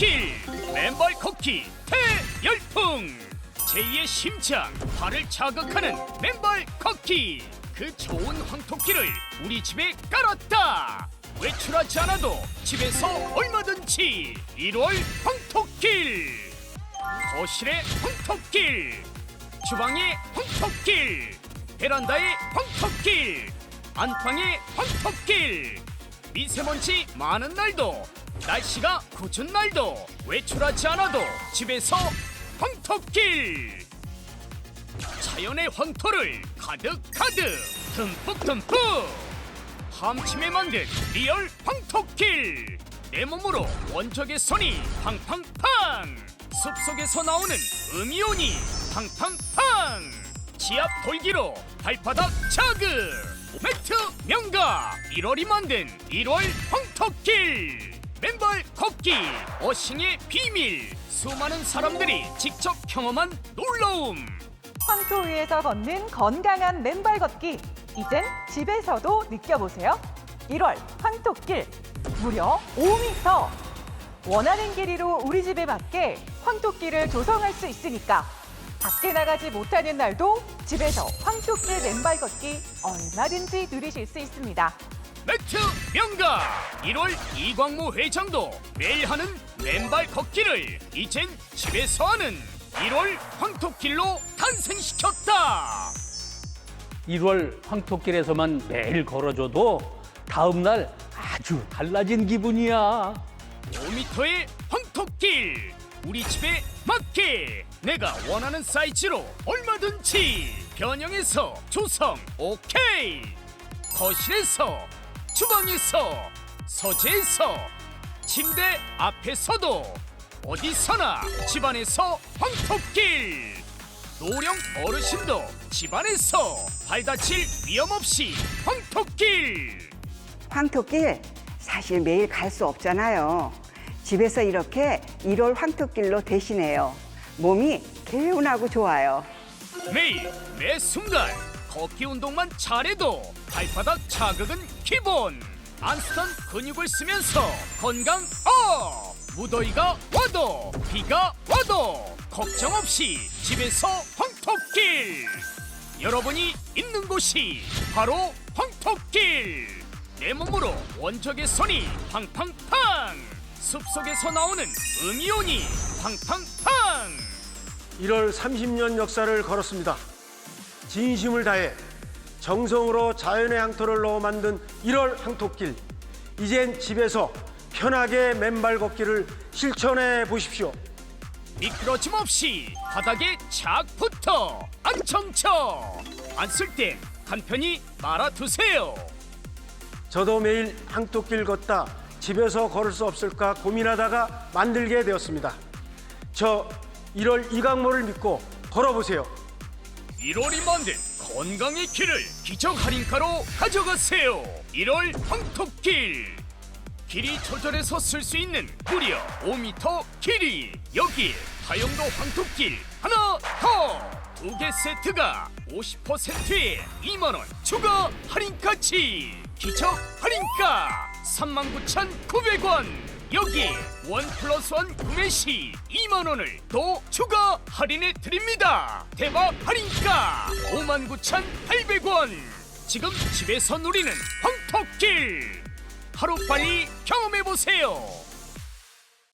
황토길 맨발 걷기 대열풍. 제2의 심장 발을 자극하는 맨발 걷기 그 좋은 황토길을 우리 집에 깔았다. 외출하지 않아도 집에서 얼마든지 1월 황토길 거실의 황토길 주방의 황토길 베란다의 황토길 안방의 황토길 미세먼지 많은 날도 날씨가 굳은 날도 외출하지 않아도 집에서 황토길. 자연의 황토를 가득가득 듬뿍듬뿍. 함침에 만든 리얼 황토길. 내 몸으로 원적의 선이 팡팡팡. 숲속에서 나오는 음이온이 팡팡팡. 지압 돌기로 발바닥 자극. 매트 명가. 1월이 만든 1월 황토길 맨발 걷기 어싱의 비밀 수많은 사람들이 직접 경험한 놀라움 황토 위에서 걷는 건강한 맨발 걷기. 이젠 집에서도 느껴보세요. 1월 황토길 무려 5m. 원하는 길이로 우리 집에 맞게 황토길을 조성할 수 있으니까 밖에 나가지 못하는 날도 집에서 황토길 맨발 걷기 얼마든지 누리실 수 있습니다. 매트 명가. 1월 이광무 회장도 매일 하는 맨발 걷기를 이젠 집에서 하는 1월 황토길로 탄생시켰다. 1월 황토길에서만 매일 걸어줘도 다음 날 아주 달라진 기분이야. 5m의 황토길. 우리 집에 맞게. 내가 원하는 사이즈로 얼마든지 변형해서 조성. 오케이. 거실에서 주방에서 서재에서 침대 앞에서도 어디서나 집안에서 황토길 노령 어르신도 집안에서 발 다칠 위험 없이 황토길 황토길 사실 매일 갈 수 없잖아요. 집에서 이렇게 1월 황토길로 대신해요. 몸이 개운하고 좋아요. 매일 매 순간 걷기 운동만 잘해도 발바닥 자극은 기본. 안 쓰던 근육을 쓰면서 건강 업! 무더위가 와도 비가 와도 걱정 없이 집에서 황토길 여러분이 있는 곳이 바로 황토길 내 몸으로 원적의 선이 팡팡팡! 숲속에서 나오는 음이온이 팡팡팡! 1월 30년 역사를 걸었습니다. 진심을 다해 정성으로 자연의 향토를 넣어 만든 1월 향토길. 이젠 집에서 편하게 맨발 걷기를 실천해 보십시오. 미끄러짐 없이 바닥에 착 붙어 안청쳐 안 쓸 땐 간편히 말아두세요 저도 매일 향토길 걷다 집에서 걸을 수 없을까 고민하다가 만들게 되었습니다. 저 1월 이강모를 믿고 걸어보세요. 1월이 만든 건강의 길을 기적 할인가로 가져가세요. 1월 황토길. 길이 조절해서 쓸 수 있는 무려 5m 길이. 여기 다용도 황토길 하나 더. 두 개 세트가 50%에 2만원 추가 할인까지 기적 할인가. 39,900원 여기 원 플러스 원 구매 시 2만 원을 더 추가 할인해 드립니다. 대박 할인가 59,800원. 지금 집에서 누리는 황토길. 하루 빨리 경험해 보세요.